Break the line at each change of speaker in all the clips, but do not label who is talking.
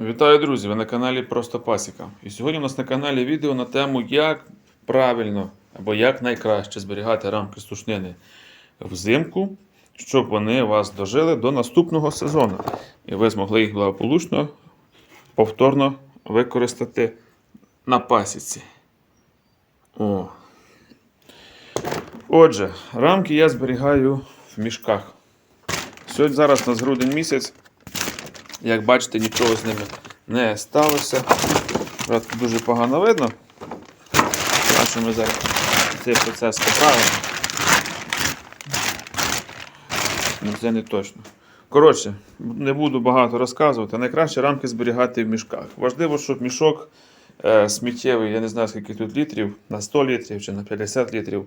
Вітаю, друзі! Ви на каналі Просто Пасіка. І сьогодні у нас на каналі відео на тему, як правильно або як найкраще зберігати рамки сушнини взимку, щоб вони вас дожили до наступного сезону. І ви змогли їх благополучно повторно використати на пасіці. О. Отже, рамки я зберігаю в мішках. Сьогодні зараз у грудень місяць. Як бачите, нічого з ними не сталося. Правда, дуже погано видно. Що ми зараз цей процес поправимо. Ну, Це не точно. Коротше, не буду багато розказувати. Найкраще рамки зберігати в мішках. Важливо, щоб мішок е, сміттєвий, я не знаю скільки тут літрів, на 100 літрів чи на 50 літрів.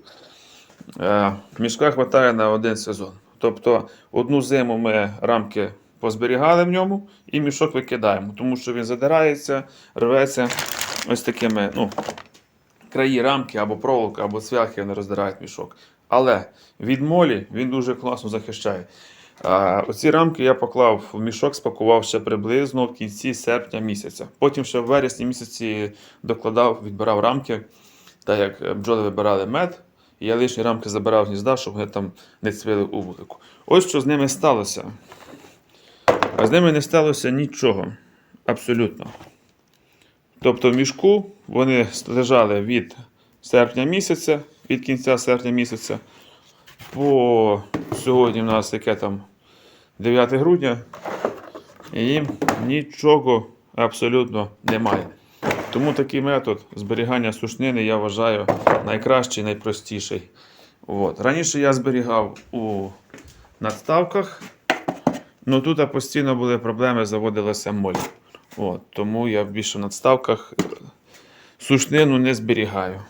Е, мішка вистачає на один сезон. Тобто одну зиму ми рамки позберігали в ньому і мішок викидаємо, тому що він задирається, рветься ось такими ну, краї рамки або проволока, або цвяхи вони роздирають мішок. Але від молі він дуже класно захищає. А, оці рамки я поклав в мішок, спакував ще приблизно в кінці серпня місяця. Потім ще в вересні місяці докладав, відбирав рамки, так як бджоли вибирали мед. І я лишні рамки забирав гнізда, щоб вони там не цвіли у вулику. Ось що з ними сталося. А з ними не сталося нічого. Абсолютно. Тобто в мішку вони лежали від серпня місяця, від кінця серпня місяця. По сьогодні в нас яке там 9 грудня. І їм нічого абсолютно немає. Тому такий метод зберігання сушнини я вважаю найкращий, найпростіший. От. Раніше я зберігав у надставках. Ну тут постійно були проблеми, заводилася моль. От, тому я більше в надставках е, сушнину не зберігаю.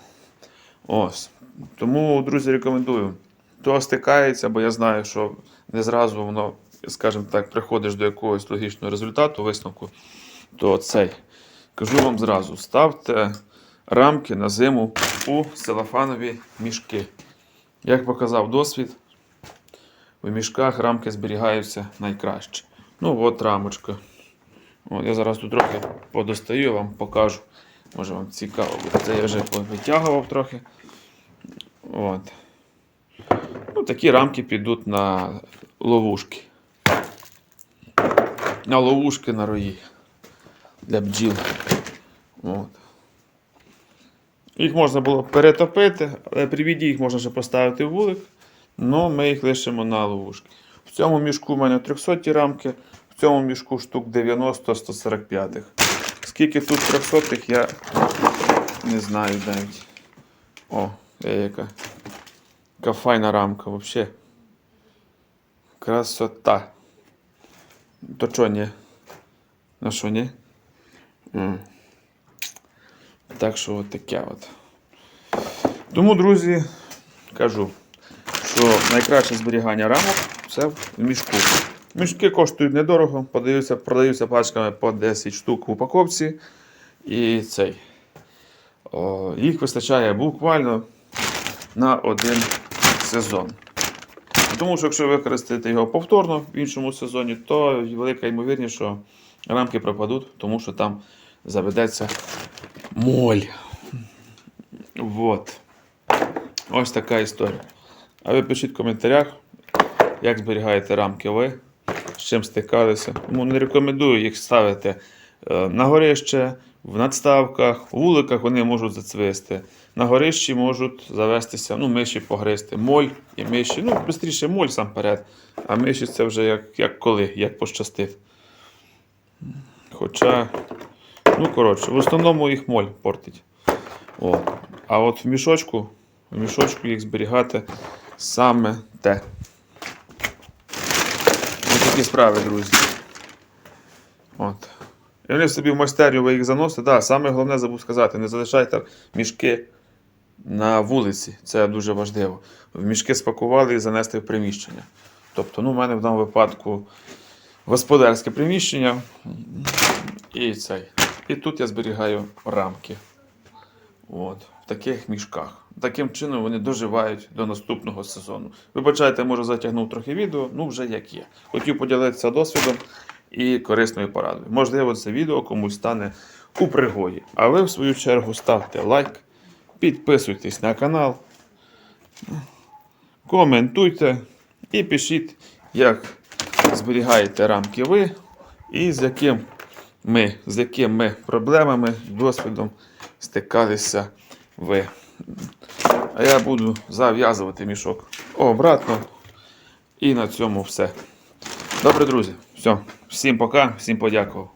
Ось. Тому, друзі, рекомендую. Хто стикається, бо я знаю, що не зразу воно, скажімо так, приходиш до якогось логічного результату, висновку, то цей. Кажу вам зразу: ставте рамки на зиму у целофанові мішки. Як показав досвід, у мішках рамки зберігаються найкраще. Ну, от рамочка. От, я зараз тут трохи подостаю, вам покажу. Може вам цікаво буде. Це я вже витягував трохи. От. Ну, такі рамки підуть на ловушки. На ловушки на рої. Для бджіл. От. Їх можна було перетопити, але при віді їх можна ще поставити в вулик. Ну, ми їх лишимо на ловушки. В цьому мішку в мене 300 рамки, в цьому мішку штук 90-145. Скільки тут 300 х я не знаю навіть. О, яка. Яка файна рамка взагалі. Красота. То що ні? На що ні? М. Так що от таке от. Тому, друзі, кажу що найкраще зберігання рамок це в мішку. Мішки коштують недорого, подаються, продаються пачками по 10 штук в упаковці. І цей. О, їх вистачає буквально на один сезон. Тому що якщо використати його повторно в іншому сезоні, то велика ймовірність, що рамки пропадуть, тому що там заведеться моль. Вот. Ось така історія. А ви пишіть в коментарях, як зберігаєте рамки ви, з чим стикалися. Тому не рекомендую їх ставити е, на горище, в надставках, у вуликах вони можуть зацвисти. На горищі можуть завестися, ну, миші погризти. Моль і миші. Ну, швидше моль сам перед. А миші це вже як, як коли, як пощастить. Хоча, ну коротше, в основному їх моль портить. О. А от в мішочку, в мішочку їх зберігати саме те. Ось такі справи, друзі. От. І вони собі в майстерню ви їх заносите. Да, саме головне забув сказати, не залишайте мішки на вулиці. Це дуже важливо. В мішки спакували і занести в приміщення. Тобто, ну, в мене в даному випадку господарське приміщення. І цей. І тут я зберігаю рамки. От, в таких мішках. Таким чином вони доживають до наступного сезону. Вибачайте, може затягнув трохи відео, ну вже як є. Хотів поділитися досвідом, і корисною порадою. Можливо, це відео комусь стане у пригоді. А ви, в свою чергу, ставте лайк, підписуйтесь на канал, коментуйте і пишіть, як зберігаєте рамки ви і з яким ми, з якими проблемами, досвідом стикалися ви. А я буду зав'язувати мішок обратно. І на цьому все. Добре, друзі. Все. Всім пока, всім подякував.